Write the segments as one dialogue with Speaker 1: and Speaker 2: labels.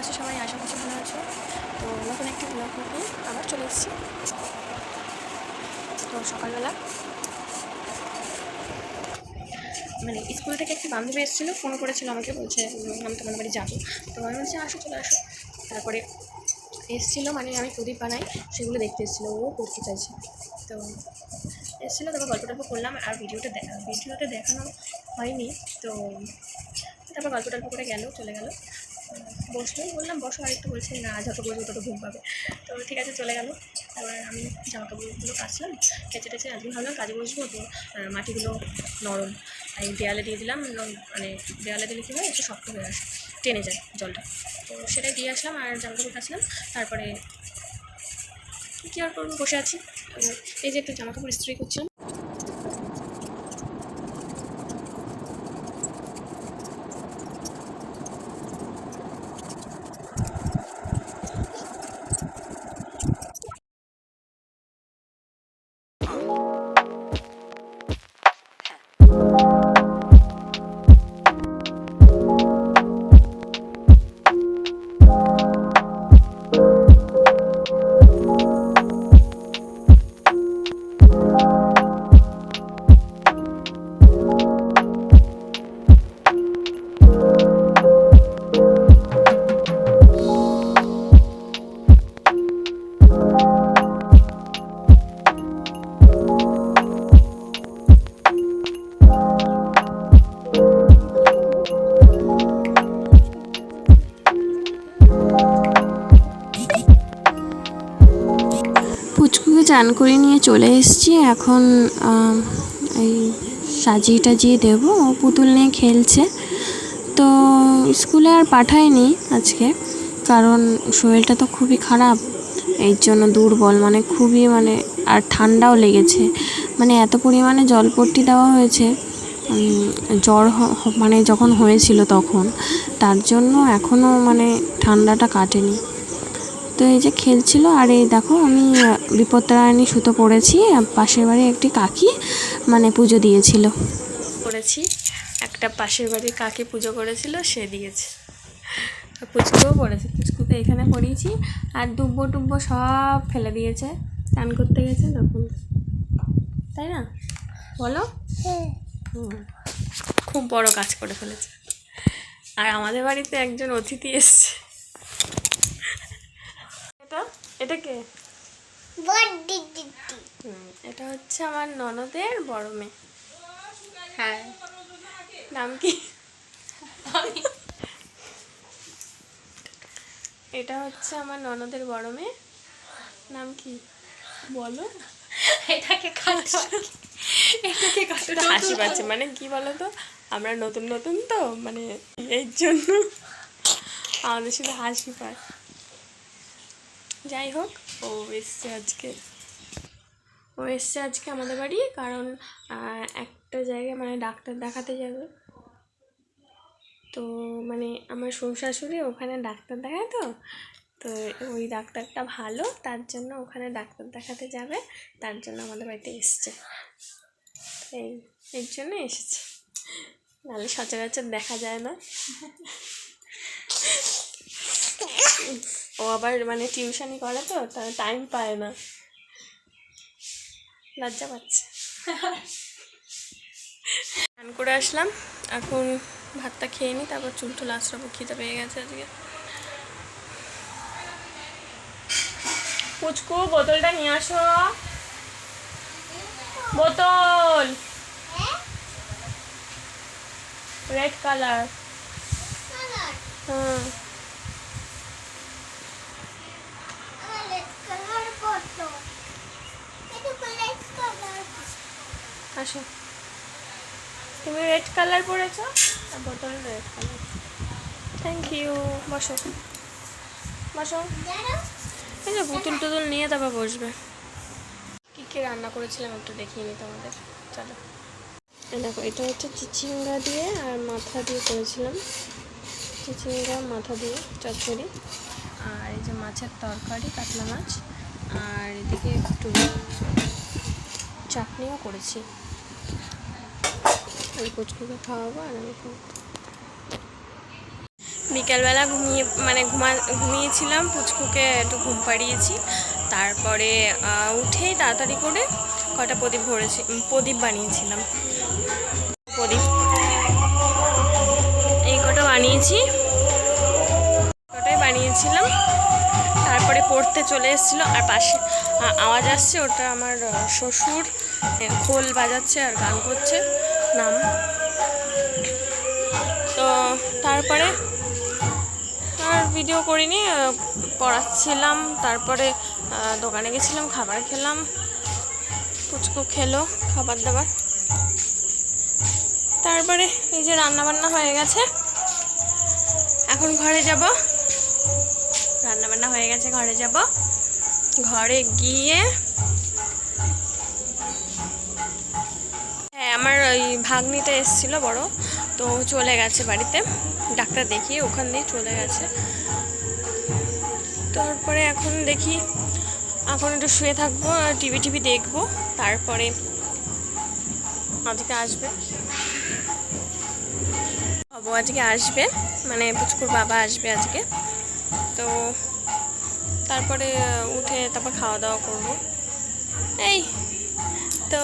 Speaker 1: আছো, সবাই আশা করছি ভালো আছো। তো নতুন একটি ব্লগ নিয়ে আবার চলে এসেছি। তো সকালবেলা মানে স্কুল থেকে একটি বান্ধবী এসেছিল ফোন করেছিল আমাকে, বলছে, আমি তোমার বাড়ি যাব। তো আমি বলছি, আসো, চলে আসো। তারপরে এসেছিল মানে আমি প্রদীপ বানাই, সেগুলো দেখতে এসেছিল, ও করতে চাইছে। তো এসেছিল, তারপর গল্প টল্প করলাম, আর ভিডিওটা দেখা ভিডিওতে দেখানো হয়নি। তো তারপর গল্প টল্প করে গেল, চলে গেল। বসল বললাম, বসো, আরেকটু বলছে, না যত বসবো তত ঘুম পাবে। তো ঠিক আছে, চলে গেল। তারপর আমি জামা কাপড়গুলো কাচলাম। কেচে টেচে আজকে ভাবলাম কাজে বসবো তো মাটিগুলো নরম। আমি দেয়ালে দিয়ে দিলাম মানে দেয়ালে দিলে কী হয়, একটু শক্ত হয়ে আসে, টেনে যায় জলটা। তো সেটাই দিয়ে আসলাম আর জামা কাপড় কাচলাম। তারপরে কী আর করব? বসে আছি। আর এই যে একটু জামা কাপড় ইস্ত্রি করছিলাম
Speaker 2: চান করে নিয়ে চলে এসেছি। এখন এই সাজিয়ে টাজিয়ে দেবো। ও পুতুল নিয়ে খেলছে। তো স্কুলে আর পাঠায়নি আজকে, কারণ শরীরটা তো খুবই খারাপ। এর জন্য দুর্বল মানে খুবই মানে আর ঠান্ডাও লেগেছে। মানে এত পরিমাণে জলপট্টি দেওয়া হয়েছে জ্বর মানে যখন হয়েছিল তখন। তার জন্য এখনও মানে ঠান্ডাটা কাটেনি। তো এই যে খেলছিল আর এই দেখো আমি বিপত্তারায়ণী সুতো পড়েছি আর পাশের বাড়ি একটি কাকি মানে পুজো দিয়েছিল।
Speaker 1: করেছি একটা পাশের বাড়ির কাকে পুজো করেছিল সে দিয়েছে। পুচকুও পড়েছে পুচকুকে এখানে পড়িয়েছি আর দুব্বো টুব্বো সব ফেলে দিয়েছে। স্নান করতে গেছে তখন। তাই না? বলো? খুব বড় কাজ করে ফেলেছে। আর আমাদের বাড়িতে একজন অতিথি এসছে। এটা এটা কে এটা হচ্ছে আমার ননদের বড় মেয়ে। হ্যাঁ। নাম কি? এটা হচ্ছে আমার ননদের বড় মেয়ে। নাম কি? বলো।
Speaker 3: এটাকে এটাকে
Speaker 1: একটু হাসি পাচ্ছে। মানে কি বলো তো আমরা নতুন নতুন তো মানে এর জন্য আমাদের শুধু হাসি পায়। যাই হোক, ও এসছে আজকে। ও এসছে আজকে আমাদের বাড়ি, কারণ একটা জায়গায় মানে ডাক্তার দেখাতে যাবে। তো মানে আমার শ্বশুর শাশুড়ি ওখানে ডাক্তার দেখায় তো তো ওই ডাক্তারটা ভালো, তার জন্য ওখানে ডাক্তার দেখাতে যাবে, তার জন্য আমাদের বাড়িতে এসছে। এই, এর জন্য এসেছে। নাহলে সচরাচর দেখা যায় না। ও আবার মানে টিউশনি করে তো টাইম পায় না। লজ্জা পাচ্ছে। স্নান করে আসলাম এখন ভাতটা খেয়ে নিই তারপর চুল টুল আশ্রাবো খিদে পেয়ে গেছে আজকে। পুচকু বোতলটা নিয়ে আসো। বোতল! রেড কালার হুম। আসো। তুমি রেড কালার পরেছো? আর বোতল রেড কালার থ্যাংক ইউ বসো। বসো। এই যে পুতুল টুতুল নিয়ে তারপর বসবে। কী কী রান্না করেছিলাম একটু দেখিয়ে নিই তোমাদের। চলো। দেখো, এটা হচ্ছে চিচিঙ্গা দিয়ে আর মাথা দিয়ে করেছিলাম। চিচিঙ্গা, মাথা দিয়ে, চচ্চড়ি। আর এই যে মাছের তরকারি, কাতলা মাছ। আর এদিকে একটু চাটনিও করেছি। খাওয়াবো আর আমি বিকেলবেলা ঘুমিয়ে মানে ঘুমা ঘুমিয়েছিলাম, পুচকুকে একটু ঘুম পাড়িয়েছি। তারপরে উঠেই তাড়াতাড়ি করে কটা প্রদীপ ভরেছি প্রদীপ বানিয়েছিলাম। প্রদীপ। এই কটা বানিয়েছি। কটাই বানিয়েছিলাম। তারপরে পড়তে চলে এসেছিল। আর পাশে আওয়াজ আসছে, ওটা আমার শ্বশুর খোল বাজাচ্ছে আর গান করছে। নাম। তো তারপরে আর ভিডিও করিনি পড়াচ্ছিলাম, তারপরে দোকানে গেছিলাম, খাবার খেলাম, পুচকু খেলো, খাবার দাবার। তারপরে এই যে রান্না বান্না হয়ে গেছে। এখন ঘরে যাব। রান্না বান্না হয়ে গেছে, ঘরে যাব। ঘরে গিয়ে হ্যাঁ আমার ওই ভাগ্নিটা এসেছিল বড়, তো চলে গেছে বাড়িতে। ডাক্তার দেখিয়ে ওখান দিয়ে চলে গেছে। তারপরে এখন দেখি, এখন একটু শুয়ে থাকব টিভি টিভি দেখব, তারপরে আজকে আসবে। বাবু আজকে আসবে মানে পুচকুর বাবা আসবে আজকে। তো তারপরে উঠে তারপর খাওয়া দাওয়া করব। এই, তো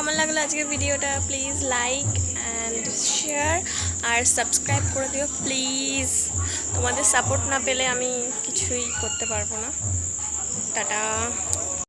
Speaker 1: কেমন লাগল আজকের ভিডিওটা? প্লিজ লাইক অ্যান্ড শেয়ার আর সাবস্ক্রাইব করে দিও প্লিজ তোমাদের সাপোর্ট না পেলে আমি কিছুই করতে পারব না। টাটা।